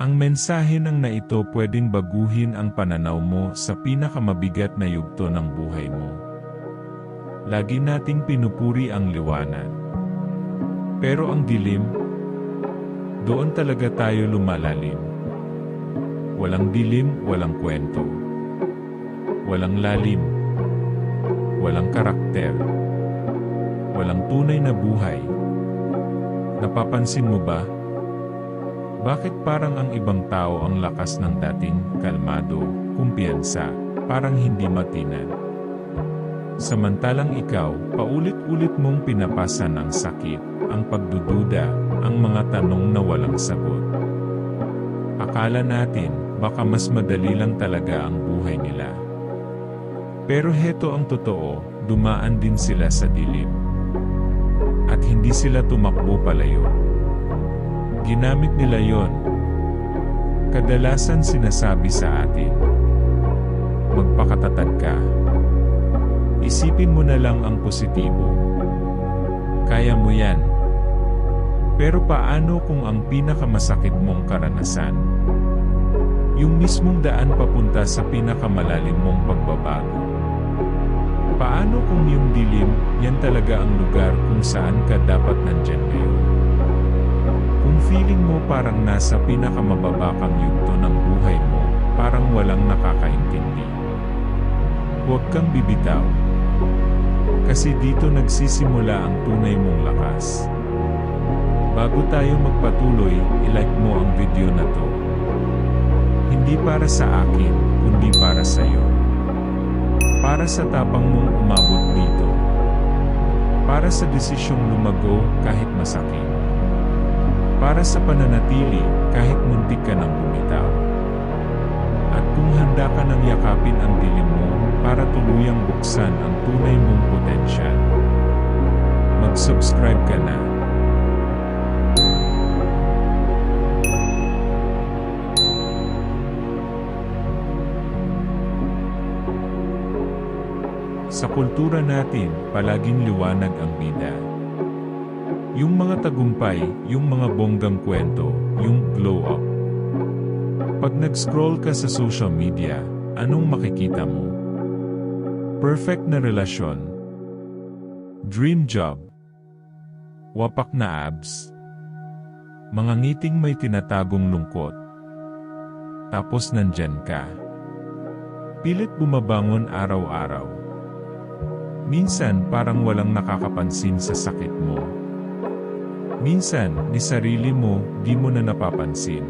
Ang mensahe ng na ito pwedeng baguhin ang pananaw mo sa pinakamabigat na yugto ng buhay mo. Lagi nating pinupuri ang liwanag. Pero ang dilim, doon talaga tayo lumalalim. Walang dilim, walang kwento. Walang lalim. Walang karakter. Walang tunay na buhay. Napapansin mo ba? Bakit parang ang ibang tao ang lakas ng dating kalmado, kumpiyansa, parang hindi matinan? Samantalang ikaw, paulit-ulit mong pinapasan ang sakit, ang pagdududa, ang mga tanong na walang sagot. Akala natin, baka mas madali lang talaga ang buhay nila. Pero heto ang totoo, dumaan din sila sa dilim. At hindi sila tumakbo palayo. Ginamit nila yon. Kadalasan sinasabi sa atin, magpakatatag ka. Isipin mo na lang ang positibo. Kaya mo yan. Pero paano kung ang pinakamasakit mong karanasan? Yung mismong daan papunta sa pinakamalalim mong pagbabago. Paano kung yung dilim, yan talaga ang lugar kung saan ka dapat nandyan ngayon? Feeling mo parang nasa pinakamababakang yugto ng buhay mo, parang walang nakakaintindi. Huwag kang bibitaw. Kasi dito nagsisimula ang tunay mong lakas. Bago tayo magpatuloy, ilike mo ang video na to. Hindi para sa akin, kundi para sa iyo. Para sa tapang mong umabot dito. Para sa desisyong lumago kahit masakit. Para sa pananatili kahit muntik ka nang bumitaw. At kung handa ka nang yakapin ang dilim mo para tuluyang buksan ang tunay mong potensyal. Mag-subscribe ka na. Sa kultura natin, palaging liwanag ang bida. Yung mga tagumpay, yung mga bonggang kwento, yung glow up. Pag nag-scroll ka sa social media, anong makikita mo? Perfect na relasyon. Dream job. Wapak na abs. Mga ngiting may tinatagong lungkot. Tapos nandyan ka. Pilit bumabangon araw-araw. Minsan parang walang nakakapansin sa sakit mo. Minsan, ni sarili mo, di mo na napapansin.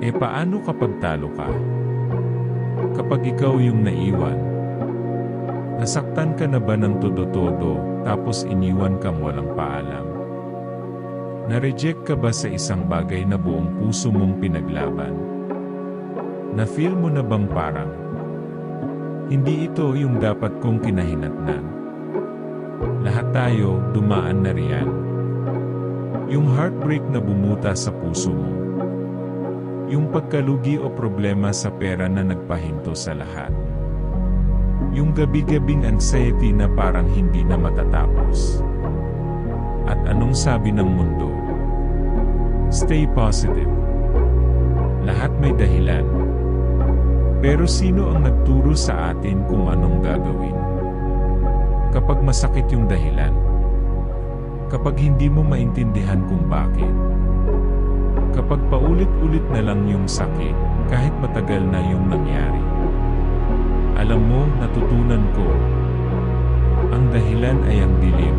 E paano kapag talo ka? Kapag ikaw yung naiwan, nasaktan ka na ba ng todo-todo, tapos iniwan kang walang paalam? Na-reject ka ba sa isang bagay na buong puso mong pinaglaban? Na-feel mo na bang parang, hindi ito yung dapat kong kinahinatnan. Lahat tayo dumaan na riyan. Yung heartbreak na bumuta sa puso mo. Yung pagkalugi o problema sa pera na nagpahinto sa lahat. Yung gabi-gabing anxiety na parang hindi na matatapos. At anong sabi ng mundo? Stay positive. Lahat may dahilan. Pero sino ang nagturo sa atin kung anong gagawin? Kapag masakit yung dahilan. Kapag hindi mo maintindihan kung bakit. Kapag paulit-ulit na lang yung sakit, kahit matagal na yung nangyari. Alam mo, natutunan ko, ang dahilan ay ang dilim.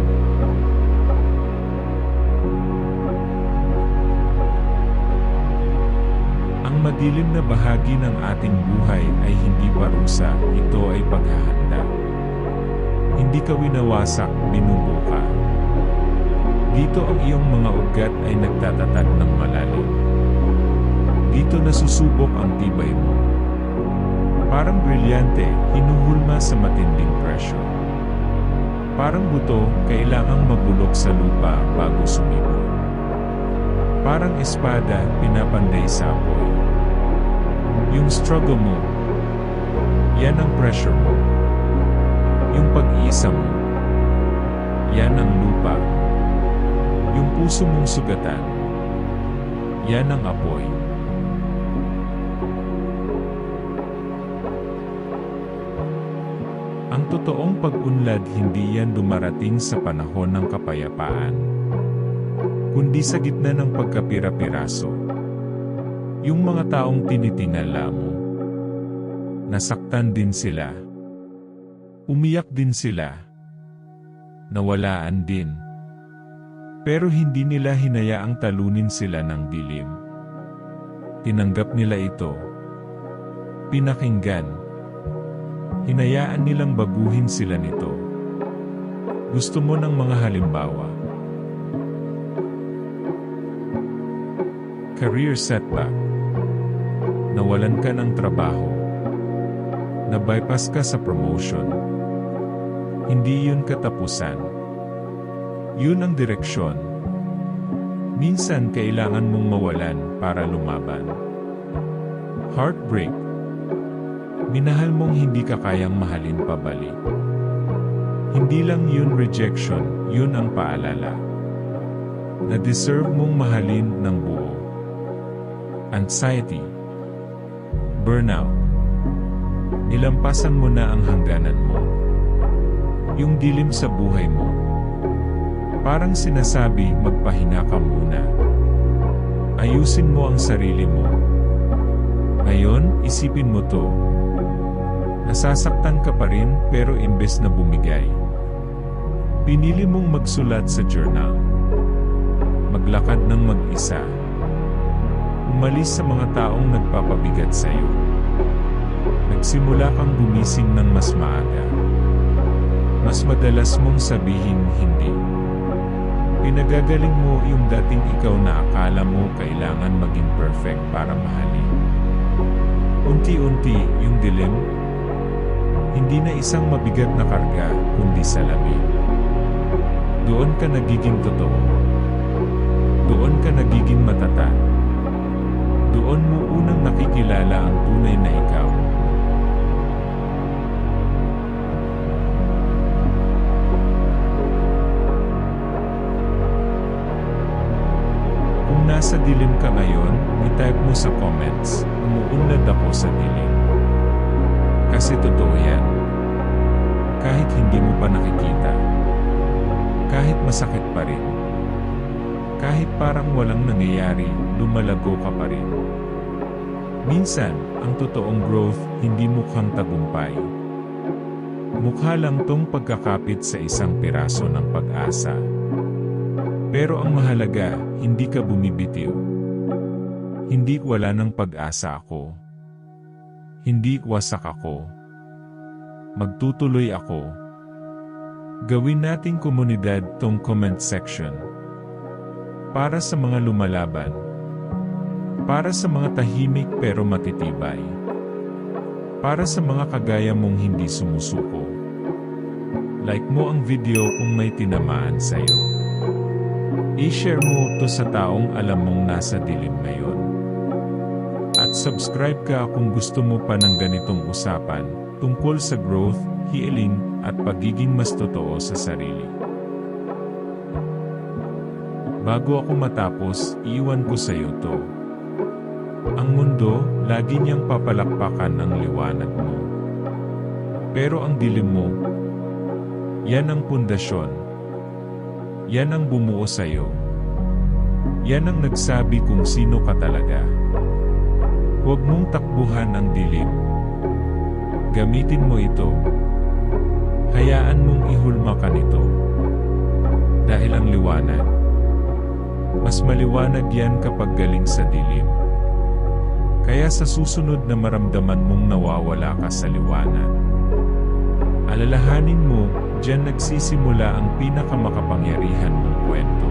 Ang madilim na bahagi ng ating buhay ay hindi parusa, ito ay paghahanda. Hindi ka winawasak, binubuka. Dito ang iyong mga ugat ay nagtatatag ng malalim. Dito nasusubok ang tibay mo. Parang brilyante, hinuhulma sa matinding pressure. Parang buto, kailangang mabulok sa lupa bago sumibol. Parang espada, pinapanday sa apoy. Yung struggle mo, yan ang pressure mo. Yung pag-iisa mo, yan ang lupa. Yung puso mong sugatan. Yan ang apoy. Ang totoong pag-unlad hindi yan dumarating sa panahon ng kapayapaan, kundi sa gitna ng pagkapira-piraso. Yung mga taong tinitingala mo, nasaktan din sila. Umiyak din sila. Nawalaan din. Pero hindi nila hinayaang talunin sila ng dilim. Tinanggap nila ito. Pinakinggan. Hinayaan nilang baguhin sila nito. Gusto mo ng mga halimbawa? Career setback. Nawalan ka ng trabaho. Na-bypass ka sa promotion. Hindi yun katapusan. Yun ang direksyon. Minsan kailangan mong mawalan para lumaban. Heartbreak. Minahal mong hindi ka kayang mahalin pabalik. Hindi lang yun rejection, yun ang paalala. Na deserve mong mahalin ng buo. Anxiety. Burnout. Nilampasan mo na ang hangganan mo. Yung dilim sa buhay mo. Parang sinasabi, magpahinga ka muna. Ayusin mo ang sarili mo. Ngayon, isipin mo to. Nasasaktan ka pa rin pero imbes na bumigay. Pinili mong magsulat sa journal. Maglakad ng mag-isa. Umalis sa mga taong nagpapabigat sa iyo. Nagsimula kang gumising ng mas maaga. Mas madalas mong sabihin hindi. Pinagagaling mo yung dating ikaw na akala mo kailangan maging perfect para mahalin. Unti-unti yung dilim, hindi na isang mabigat na karga, kundi salamin. Doon ka nagiging totoo. Doon ka nagiging matatag. Doon mo unang nakikilala ang tunay na ikaw. Ako sa dilim. Kasi totoo yan. Kahit hindi mo pa nakikita. Kahit masakit pa rin. Kahit parang walang nangyayari, lumalago ka pa rin. Minsan, ang totoong growth hindi mukhang tagumpay. Mukha lang tong pagkakapit sa isang piraso ng pag-asa. Pero ang mahalaga, hindi ka bumibitiw. Hindi wala ng pag-asa ako. Hindi wasak ako. Magtutuloy ako. Gawin nating komunidad tong comment section. Para sa mga lumalaban. Para sa mga tahimik pero matitibay. Para sa mga kagaya mong hindi sumusuko. Like mo ang video kung may tinamaan sa'yo. I-share mo to sa taong alam mong nasa dilim ngayon. At subscribe ka kung gusto mo pa ng ganitong usapan tungkol sa growth, healing, at pagiging mas totoo sa sarili. Bago ako matapos, iwan ko sa iyo to. Ang mundo, lagi niyang papalakpakan ng liwanag mo. Pero ang dilim mo, yan ang pundasyon. Yan ang bumuo sa iyo. Yan ang nagsabi kung sino ka talaga. Huwag mong takbuhan ang dilim. Gamitin mo ito. Hayaan mong ihulma ka nito. Dahil ang liwanag, mas maliwanag yan kapag galing sa dilim. Kaya sa susunod na maramdaman mong nawawala ka sa liwanag, alalahanin mo, dyan nagsisimula ang pinakamakapangyarihan mong kwento.